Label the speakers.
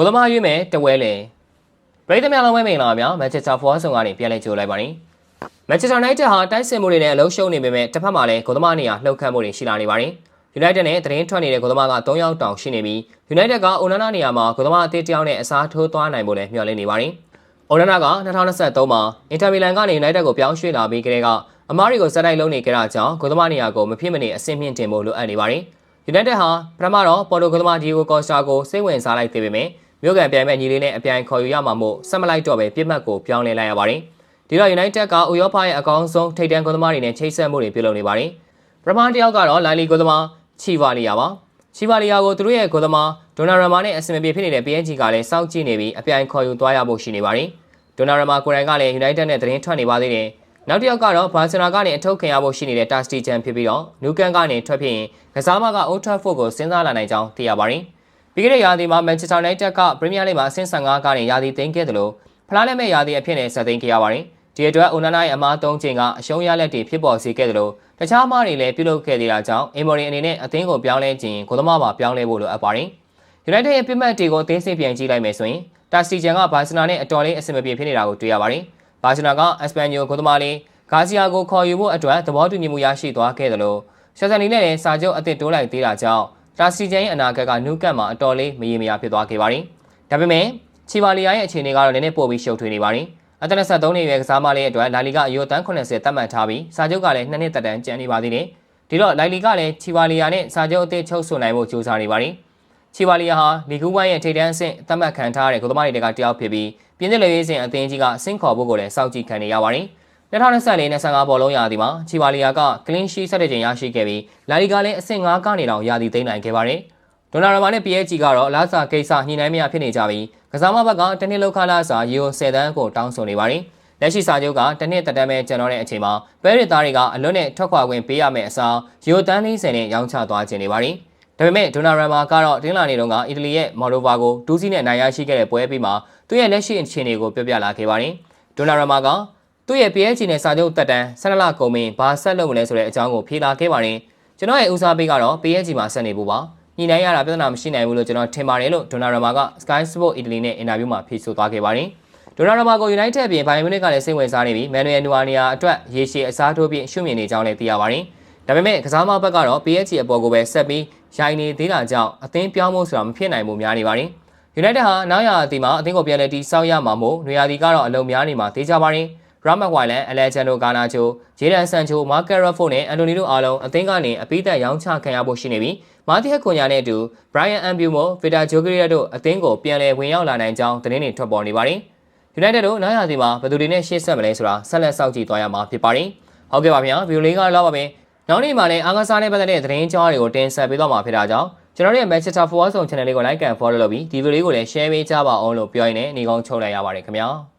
Speaker 1: ကိုသမားရွေးမယ်တဝဲလေပရိသတ်များလုံးဝမင်္ဂလာပါဗျာမန်ချက်စတာဖော်ဆောင်ကနေပြန်လဲကြိုလိုက်ပါနေမန်ချက်စတာနိုင်တက်ဟာတိုက်စစ်မှုတွေနဲ့အလုံးရှုံနေပေမဲ့တစ်ဖက်မှာလည်းကိုသမားနေရာလှုပ်ခတ်မှုတွေရှိလာနေပါတယ်ယူနိုက်တက်နဲ့သတင်းထွက်နေတဲ့ကိုသမားက3ယောက်တောင်ရှိနေပြီးယူနိုက်တက်ကအိုနာနာနေရာမှာကိုသမားအသစ်တယောက်နဲ့အစားထိုးသွားနိုင်ဖို့လည်းမျှော်လင့်နေပါတယ်အိုနာနာက2023မှာအင်တာမီလန်ကနေယူနိုက်တက်ကိုပြောင်းရွှေ့လာပြီးကတည်းကအမားရီကိုစက်တိုက်လုံးနေကြတာကြောင့်ကိုသမားနေရာကိုမဖြစ်မနေအဆင့်မြင့်တင်ဖို့လိုအပ်နေပါတယ်ယူနိုက်တက်ဟာပထမတော့ပေါ်တိုကိုသမားဒီယိုကော့စတာကိုစိတ်ဝင်စားလိုက်သေးပေမဲ့ မြို့ကန်ပြိုင်မဲ့ညီလေးနဲ့အပြိုင်ခေါ်ယူရမှာမို့ဆက်မလိုက်တော့ပဲပြစ်မှတ်ကိုပြောင်းလဲလိုက်ရပါတယ်။ဒီတော့ United ကဥရောပရဲ့အကောင်းဆုံးထိပ်တန်းကုသမားတွေနဲ့ချိတ်ဆက်မှုတွေပြုလုပ်နေပါတယ်။ပထမတစ်ယောက်ကတော့လိုင်လီကုသမားချီဗာလီယာပါ။ချီဗာလီယာကိုသူတို့ရဲ့ကုသမားဒိုနာရမာနဲ့အဆင်မပြေဖြစ်နေတဲ့ PSG ကလည်းစောင့်ကြည့်နေပြီးအပြိုင်ခေါ်ယူသွားရဖို့ရှိနေပါတယ်။ဒိုနာရမာကိုယ်တိုင်ကလည်း United နဲ့သတင်းထွက်နေပါသေးတယ်။နောက်တစ်ယောက်ကတော့ဘာစီနာကနေအထုတ်ခံရဖို့ရှိနေတဲ့ Tasty Chan ဖြစ်ပြီးတော့နူကန်ကနေထွက်ဖြစ်ရင်ကစားမက Old Trafford ကိုစဉ်းစားလာနိုင်ကြောင်းသိရပါတယ်။ ပြီးခဲ့တဲ့ရာသီမှာ Manchester United က Premier League မှာအဆင့်15ကနေရာသီသိမ်းခဲ့တယ်လို့ဖလားလက်မဲ့ရာသီအဖြစ်နဲ့ဆက်သိမ်းခဲ့ရပါတယ်။ဒီအတွက် Onana ရဲ့အမား၃ချိန်ကအရှုံးရလက်တွေဖြစ်ပေါ်စေခဲ့တယ်လို့တခြားအမားတွေလည်းပြုလုပ်ခဲ့သေးတာကြောင့် Emery အနေနဲ့အသင်းကိုပြောင်းလဲခြင်းကိုသမားပါပြောင်းလဲဖို့လိုအပ်ပါတယ်။ United ရဲ့ပြစ်မှတ်တွေကိုအသေးစိတ်ပြန်ကြည့်လိုက်မယ်ဆိုရင်တာစီဂျန်ကဘာစီနာနဲ့အတော်လေးအဆင်မပြေဖြစ်နေတာကိုတွေ့ရပါတယ်။ဘာစီနာကအက်စပန်ညိုကိုသမားလေးဂါစီယာကိုခေါ်ယူဖို့အတွက်သဘောတူညီမှုရရှိသွားခဲ့တယ်လို့ရှယ်ဇန်နီနဲ့လည်းစာချုပ်အသစ်တိုးလိုက်သေးတာကြောင့် တာစီချန်ရဲ့အနာဂတ်ကနူးကတ်မှာအတော်လေးမရေမရာဖြစ်သွားခဲ့ပါတယ်။ဒါပေမဲ့ချီပါလီယာရဲ့အခြေအနေကတော့နည်းနည်းပိုပြီးရှုပ်ထွေးနေပါတယ်။အသက်23နှစ်အရွယ်ကစားမလေးအတွက်လာလီဂအယိုတန်း80သတ်မှတ်ထားပြီးစာချုပ်ကလည်း2နှစ်သက်တမ်းကျန်နေပါသေးတယ်။ဒီတော့လိုင်လီကလည်းချီပါလီယာနဲ့စာချုပ်အသစ်ချုပ်ဆိုနိုင်ဖို့ကြိုးစားနေပါတယ်။ချီပါလီယာဟာလီဂူဝိုင်းရဲ့ထိပ်တန်းအဆင့်သတ်မှတ်ခံထားတဲ့ကုသမားတွေကတယောက်ဖြစ်ပြီးပြင်းသစ်လေရေးစဉ်အသင်းကြီးကဆင့်ခေါ်ဖို့ကိုလည်းစောင့်ကြည့်ခံနေရပါတယ်။ 2024-25ဘောလုံးရာသီမှာချီပါလီယာကကလင်းရှိဆက်တဲ့ချိန်ရရှိခဲ့ပြီးလာလီဂါလည်းအဆင့်5ကနေတောင်ရာသီသိမ်းနိုင်ခဲ့ပါတယ်။ဒိုနာရာမာနဲ့ PSG ကတော့လာစာကိစ္စညှိနှိုင်းမရဖြစ်နေကြပြီးကစားမဘက်ကတနစ်လောက်ခလာစာရီယို10တန်းကိုတောင်းဆိုနေပါတယ်။လက်ရှိစာချုပ်ကတနစ်တက်တမ်းပဲကျွန်တော်တဲ့အချိန်မှာပဲရစ်သားတွေကအလွတ်နဲ့ထွက်ခွာခွင့်ပေးရမယ့်အစားရီယိုတန်း40နဲ့ရောင်းချသွားခြင်းနေပါတယ်။ဒါပေမဲ့ဒိုနာရာမာကတော့တင်းလာနေတော့ကအီတလီရဲ့မော်ဒိုဗာကိုဒူးစီနဲ့နိုင်ရရှိခဲ့တဲ့ပွဲပြီးမှသူ့ရဲ့လက်ရှိအခြေအနေကိုပြောပြလာခဲ့ပါတယ်။ဒိုနာရာမာက သူ့ရဲ့ PSG နဲ့စာချုပ်တက်တန်း12လကုန်ပြီးဘာဆက်လုပ်မလဲဆိုတဲ့အကြောင်းကိုဖြေလာခဲ့ပါတယ်ကျွန်တော်ရဲ့ဦးစားပေးကတော့ PSG မှာဆက်နေဖို့ပါညှိနှိုင်းရတာပြဿနာမရှိနိုင်ဘူးလို့ကျွန်တော်ထင်ပါတယ်လို့ဒိုနာရာမာက Sky Sport Italy နဲ့အင်တာဗျူးမှာဖြေဆိုသွားခဲ့ပါတယ်ဒိုနာရာမာကို United အပြင်ဘိုင်မူနစ်ကလည်းစိတ်ဝင်စားနေပြီး Manuel Neuer အတွက်ရေရှည်အစားထိုးပြီးရှုမြင်နေကြောင်းလည်းသိရပါတယ်ဒါပေမဲ့ကစားမဘက်ကတော့ PSG အပေါ်ကိုပဲဆက်ပြီးရိုင်နေသေးတာကြောင့်အသင်းပြောင်းဖို့ဆိုတာမဖြစ်နိုင်ဘူးများနေပါတယ် United ဟာနောက်ရာသီမှာအသင်းကိုပြန်လည်တည်ဆောက်ရမှာမို့နေရာသီကတော့အလုံးများနေမှာသိကြပါတယ် ရာမက်ဝိုင်လန်အလက်ဂျန်ဒိုဂါနာချိုဂျေဒန်ဆန်ချိုမာကယ်ရဖိုနဲ့အန်တိုနီတို့အားလုံးအသင်းကနေအပိသက်ရောင်းချခံရဖို့ရှိနေပြီးမာတီဟက်ကွန်ညာနဲ့အတူဘရိုင်ယန်အန်ဘျူမိုဗီတာဂျိုဂရီယက်တို့အသင်းကိုပြန်လည်ဝင်ရောက်လာနိုင်ကြောင်းသတင်းတွေထွက်ပေါ်နေပါတယ်။ United တို့နောက်ရာသီမှာဘယ်သူတွေနဲ့ရှေ့ဆက်မလဲဆိုတာဆက်လက်စောင့်ကြည့်သွားရမှာဖြစ်ပါတယ်။ဟုတ်ကဲ့ပါဗျာဗီဒီယိုလေးကတော့ပါပဲ။နောက်နေ့မှာလည်းအားကစားနဲ့ပတ်သက်တဲ့သတင်းကြောင်းတွေကိုတင်ဆက်ပေးသွားမှာဖြစ်တာကြောင့်ကျွန်တော်တို့ရဲ့ Manchester Forward Zone Channel လေးကို like and follow လုပ်ပြီးဒီဗီဒီယိုလေးကိုလည်း share ပေးကြပါအောင်လို့ပြောရင်းနဲ့ညီကောင်းချုပ်လိုက်ရပါတယ်ခင်ဗျာ။